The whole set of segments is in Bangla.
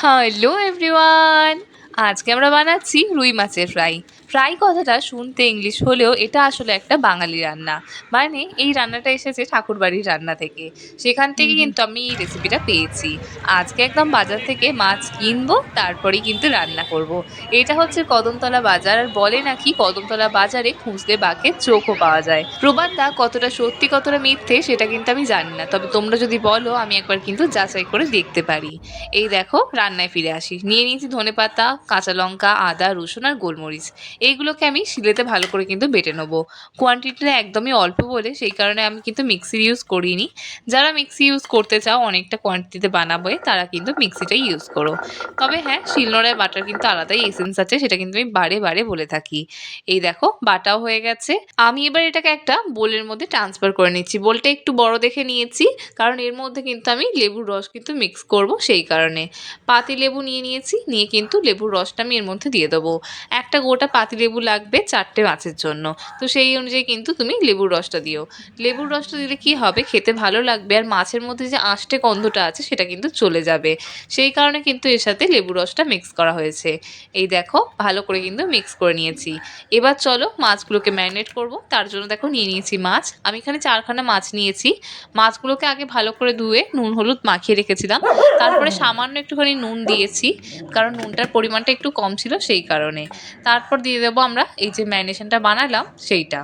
হ্যালো এভরিওয়ান আজকে আমরা বানাচ্ছি রুই মাছের ফ্রাই। ফ্রাই কথাটা শুনতে ইংলিশ হলেও এটা আসলে একটা বাঙালি রান্না। মানে এই রান্নাটা এসেছে ঠাকুরবাড়ির রান্না থেকে। সেখান থেকে কিন্তু আমি এই রেসিপিটা পেয়েছি। আজকে একদম বাজার থেকে মাছ কিনবো তারপরেই কিন্তু রান্না করব। এটা হচ্ছে কদমতলা বাজার। আর বলে নাকি কদমতলা বাজারে খুঁজলে বাঘের চোখও পাওয়া যায়। প্রবাদটা কতটা সত্যি কতটা মিথ্যে সেটা কিন্তু আমি জানি না। তবে তোমরা যদি বলো আমি একবার কিন্তু যাচাই করে দেখতে পারি। এই দেখো রান্নায় ফিরে আসি। নিয়ে নিয়েছি ধনেপাতা কাঁচা লঙ্কা আদা রসুন আর গোলমরিচ। এইগুলোকে আমি শিলেতে ভালো করে কিন্তু বেটে নেব। কোয়ান্টিটিটা একদমই অল্প বলে, সেই কারণে আমি কিন্তু মিক্সির ইউজ করিনি। যারা মিক্সি ইউজ করতে চাও, অনেকটা কোয়ান্টিটিতে বানাবো, তারা কিন্তু মিক্সিটাই ইউজ করো। তবে হ্যাঁ শিলনোড়ায় বাটার কিন্তু আলাদাই এসেন্স আছে, সেটা কিন্তু আমি বারে বারে বলে থাকি। এই দেখো, বাটাও হয়ে গেছে। আমি এবার এটাকে একটা বোলের মধ্যে ট্রান্সফার করে নিচ্ছি। বোলটা একটু বড় দেখে নিয়েছি, কারণ এর মধ্যে কিন্তু আমি লেবুর রস কিন্তু মিক্স করব সেই কারণে। পাতি লেবু নিয়ে নিয়েছি, নিয়ে কিন্তু লেবুর রসটা আমি এর মধ্যে দিয়ে দেবো। একটা গোটা পাতি লেবু লাগবে চারটে মাছের জন্য। তো সেই অনুযায়ী কিন্তু তুমি লেবুর রসটা দিও। লেবুর রসটা দিলে কি হবে? খেতে ভালো লাগবে আর মাছের মধ্যে যে আঁশটে গন্ধটা আছে সেটা কিন্তু চলে যাবে। সেই কারণে কিন্তু এর সাথে লেবুর রসটা মিক্স করা হয়েছে। এই দেখো, ভালো করে কিন্তু মিক্স করে নিয়েছি। এবার চলো মাছগুলোকে ম্যারিনেট করব। তার জন্য দেখো নিয়ে নিয়েছি মাছ। আমি এখানে চারখানা মাছ নিয়েছি। মাছগুলোকে আগে ভালো করে ধুয়ে নুন, হলুদ মাখিয়ে রেখেছিলাম। তারপরে সামান্য একটুখানি নুন দিয়েছি। কারণ নুনটার পরিমাণটা একটু কম ছিল সেই কারণে। তারপর দিয়ে দেবো আমরা। এই যে ম্যারিনেশনটা বানালাম, সেইটা।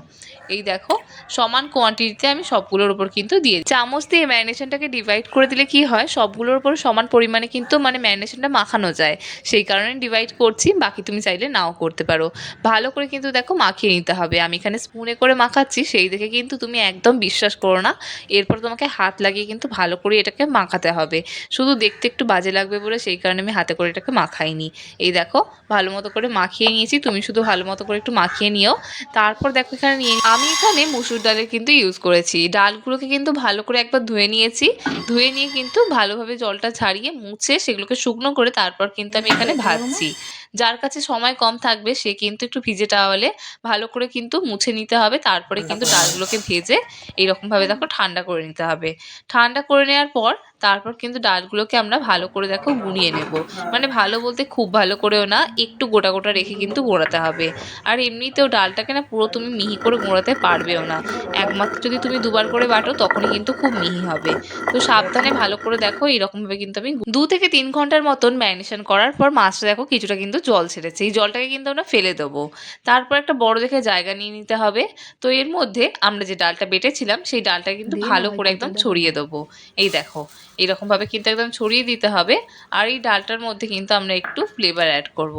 এই দেখো, সমান কোয়ান্টিটিতে আমি সবগুলোর উপর কিন্তু দিয়ে চামচ দিয়ে ম্যারিনেশনটাকে ডিভাইড করে দিলে কি হয়? সবগুলোর উপর সমান পরিমাণে কিন্তু মানে ম্যারিনেশনটা মাখানো যায়। সেই কারণে ডিভাইড করছি, বাকি তুমি চাইলে নাও করতে পারো। ভালো করে কিন্তু দেখো মাখিয়ে নিতে হবে। আমি এখানে স্পুনে করে মাখাচ্ছি, সেই দেখে কিন্তু তুমি একদম বিশ্বাস করো না। এরপর তোমাকে হাত লাগিয়ে কিন্তু ভালো করে এটাকে মাখাতে হবে। শুধু দেখতে একটু বাজে লাগবে বলে সেই কারণে আমি হাতে করে এটাকে মাখাইনি। এই দেখো, ভালো মতো করে মাখিয়ে নিয়েছি। তুমি শুধু ভালো মতো করে একটু মাখিয়ে নিও। তারপর দেখো এখানে নিয়ে আমি এখানে মুসুর ডালের কিন্তু ইউজ করেছি। ডালগুলোকে কিন্তু ভালো করে একবার ধুয়ে নিয়েছি। ধুয়ে নিয়ে কিন্তু ভালোভাবে জলটা ছাড়িয়ে মুছে সেগুলোকে শুকনো করে তারপর কিন্তু আমি এখানে ভাজছি। যার কাছে সময় কম থাকবে, সে কিন্তু একটু ভিজে টাওয়ালে ভালো করে কিন্তু মুছে নিতে হবে। তারপরে কিন্তু ডালগুলোকে ভেজে এইরকমভাবে দেখো ঠান্ডা করে নিতে হবে। ঠান্ডা করে নেওয়ার পর তারপর কিন্তু ডালগুলোকে আমরা ভালো করে দেখো গুঁড়িয়ে নেব। মানে ভালো বলতে খুব ভালো করেও না, একটু গোটা গোটা রেখে কিন্তু গোড়াতে হবে। আর এমনিতেও ডালটাকে না পুরো তুমি মিহি করে গোড়াতে পারবেও না। একমাত্র যদি তুমি দুবার করে বাটো, তখনই কিন্তু খুব মিহি হবে। তো সাবধানে ভালো করে দেখো এরকমভাবে কিন্তু আমি দু থেকে তিন ঘণ্টার মতন ম্যারিনেশন করার পর মাছটা দেখো কিছুটা কিন্তু জল ছেড়েছে। এই জলটাকে কিন্তু আমরা ফেলে দেবো। তারপর একটা বড় দেখে জায়গা নিয়ে নিতে হবে। তো এর মধ্যে আমরা যে ডালটা বেটেছিলাম সেই ডালটা কিন্তু ভালো করে একদম ছড়িয়ে দেবো। এই দেখো এরকমভাবে কিন্তু একদম ছড়িয়ে দিতে হবে। আর এই ডালটার মধ্যে কিন্তু আমরা একটু ফ্লেভার অ্যাড করব।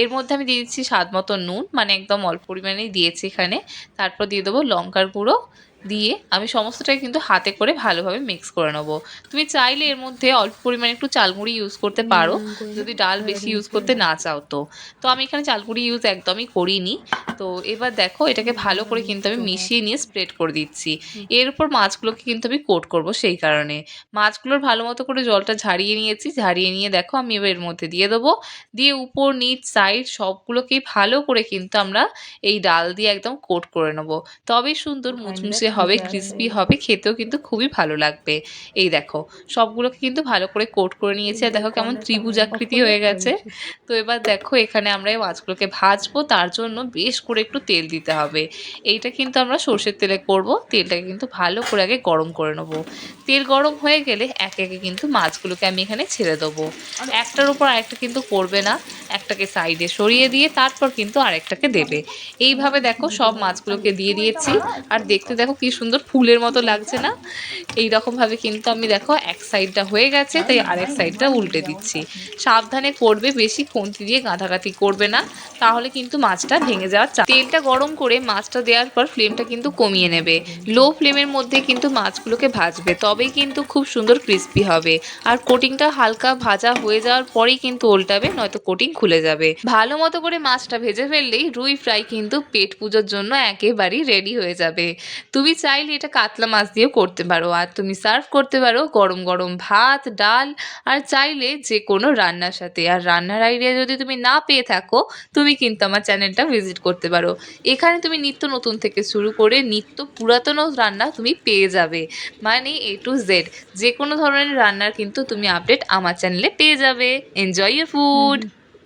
এর মধ্যে আমি দিয়ে দিচ্ছি স্বাদ মতো নুন মানে একদম অল্প পরিমাণেই দিয়েছি এখানে। তারপর দিয়ে দেবো লঙ্কার গুঁড়ো। দিয়ে আমি সমস্তটাই কিন্তু হাতে করে ভালোভাবে মিক্স করে নেব। তুমি চাইলে এর মধ্যে অল্প পরিমাণে একটু চালমুড়ি ইউজ করতে পারো। যদি ডাল বেশি ইউজ করতে না চাও তো। তো আমি এখানে চালকুড়ি ইউজ একদমই করিনি। তো এবার দেখো এটাকে ভালো করে কিন্তু আমি মিশিয়ে নিয়ে স্প্রেড করে দিচ্ছি। এর উপর মাছগুলোকে কিন্তু আমি কোট করব সেই কারণে। মাছগুলোর ভালো মতো করে জলটা ঝারিয়ে নিয়েছি। ঝারিয়ে নিয়ে দেখো আমি এবার এর মধ্যে দিয়ে দেবো। দিয়ে উপর নিচ সাইড সবগুলোকেই ভালো করে কিন্তু আমরা এই ডাল দিয়ে একদম কোট করে নেব। তবেই সুন্দর মুচমুচে হবে ক্রিস্পি হবে খেতেও কিন্তু খুবই ভালো লাগবে। এই দেখো সবগুলোকে কিন্তু ভালো করে কোট করে নিয়েছি আর দেখো কেমন ত্রিভুজ আকৃতি হয়ে গেছে। তো এবার দেখো এখানে আমরা এই মাছগুলোকে ভাজবো তার জন্য বেশ করে একটু তেল দিতে হবে। এইটা কিন্তু আমরা সর্ষের তেলে করব তেলটাকে কিন্তু ভালো করে আগে গরম করে নেব। তেল গরম হয়ে গেলে একে একে কিন্তু মাছগুলোকে আমি এখানে ছেড়ে দেবো। একটার উপর আরেকটা কিন্তু করবে না। একটাকে সাইডে সরিয়ে দিয়ে তারপর কিন্তু আরেকটাকে দেবে। এইভাবে দেখো সব মাছগুলোকে দিয়ে দিয়েছি। আর দেখতে দেখো কি সুন্দর ফুলের মতো লাগছে না? এই রকমভাবে কিন্তু আমি দেখো এক সাইডটা হয়ে গেছে, তাই আরেক সাইডটা উল্টে দিচ্ছি। সাবধানে করবে বেশি খুন্তি দিয়ে গাঁথাগাঁথি করবে না। তাহলে কিন্তু মাছটা ভেঙে যাওয়ার তেলটা গরম করে মাছটা দেওয়ার পর ফ্লেমটা কিন্তু কমিয়ে নেবে। লো ফ্লেমের মধ্যে কিন্তু মাছগুলোকে ভাজবে, তবেই কিন্তু খুব সুন্দর ক্রিস্পি হবে। আর কোটিংটা হালকা ভাজা হয়ে যাওয়ার পরেই কিন্তু উল্টাবে, নয়তো কোটিং খুলে যাবে। ভালো মতো করে মাছটা ভেজে ফেললেই রুই ফ্রাই কিন্তু পেট পুজোর জন্য একেবারেই রেডি হয়ে যাবে। তুমি চাইলে এটা কাতলা মাছ দিয়েও করতে পারো, আর তুমি সার্ভ করতে পারো গরম গরম ভাত, ডাল, আর চাইলে যে কোনো রান্নার সাথে। আর রান্নার আইডিয়া যদি তুমি না পেয়ে থাকো, তুমি কিন্তু আমার চ্যানেলটা ভিজিট করতে পারো। এখানে তুমি নিত্য নতুন থেকে শুরু করে নিত্য পুরাতনও রান্না তুমি পেয়ে যাবে। মানে এ টু জেড যে কোনো ধরনের রান্নার কিন্তু তুমি আপডেট আমার চ্যানেলে পেয়ে যাবে। Enjoy your food